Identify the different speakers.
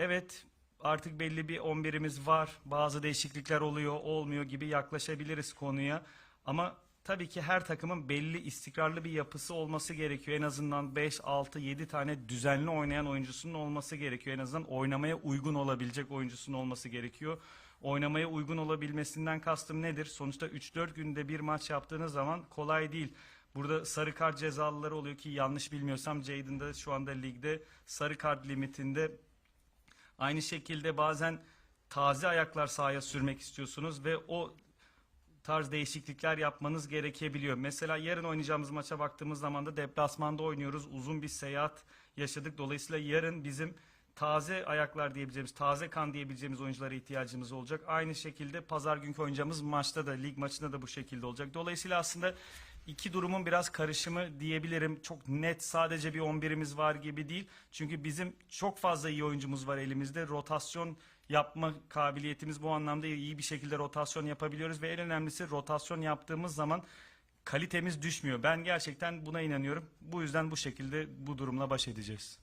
Speaker 1: evet artık belli bir 11'imiz var. Bazı değişiklikler oluyor, olmuyor gibi yaklaşabiliriz konuya. Ama tabii ki her takımın belli istikrarlı bir yapısı olması gerekiyor. En azından 5, 6, 7 tane düzenli oynayan oyuncusunun olması gerekiyor. En azından oynamaya uygun olabilecek oyuncusunun olması gerekiyor. Oynamaya uygun olabilmesinden kastım nedir? Sonuçta 3-4 günde bir maç yaptığınız zaman kolay değil. Burada sarı kart cezalıları oluyor ki yanlış bilmiyorsam Jadon da şu anda ligde sarı kart limitinde Aynı şekilde bazen taze ayaklar sahaya sürmek istiyorsunuz ve o tarz değişiklikler yapmanız gerekebiliyor. Mesela yarın oynayacağımız maça baktığımız zaman da deplasmanda oynuyoruz. Uzun bir seyahat yaşadık. Dolayısıyla yarın bizim taze ayaklar diyebileceğimiz, taze kan diyebileceğimiz oyunculara ihtiyacımız olacak. Aynı şekilde pazar günkü oynayacağımız maçta da, lig maçında da bu şekilde olacak. Dolayısıyla aslında iki durumun biraz karışımı diyebilirim. Çok net sadece bir 11'imiz var gibi değil. Çünkü bizim çok fazla iyi oyuncumuz var elimizde. Rotasyon yapma kabiliyetimiz bu anlamda iyi bir şekilde rotasyon yapabiliyoruz ve en önemlisi rotasyon yaptığımız zaman kalitemiz düşmüyor. Ben gerçekten buna inanıyorum. Bu yüzden bu şekilde bu durumla baş edeceğiz.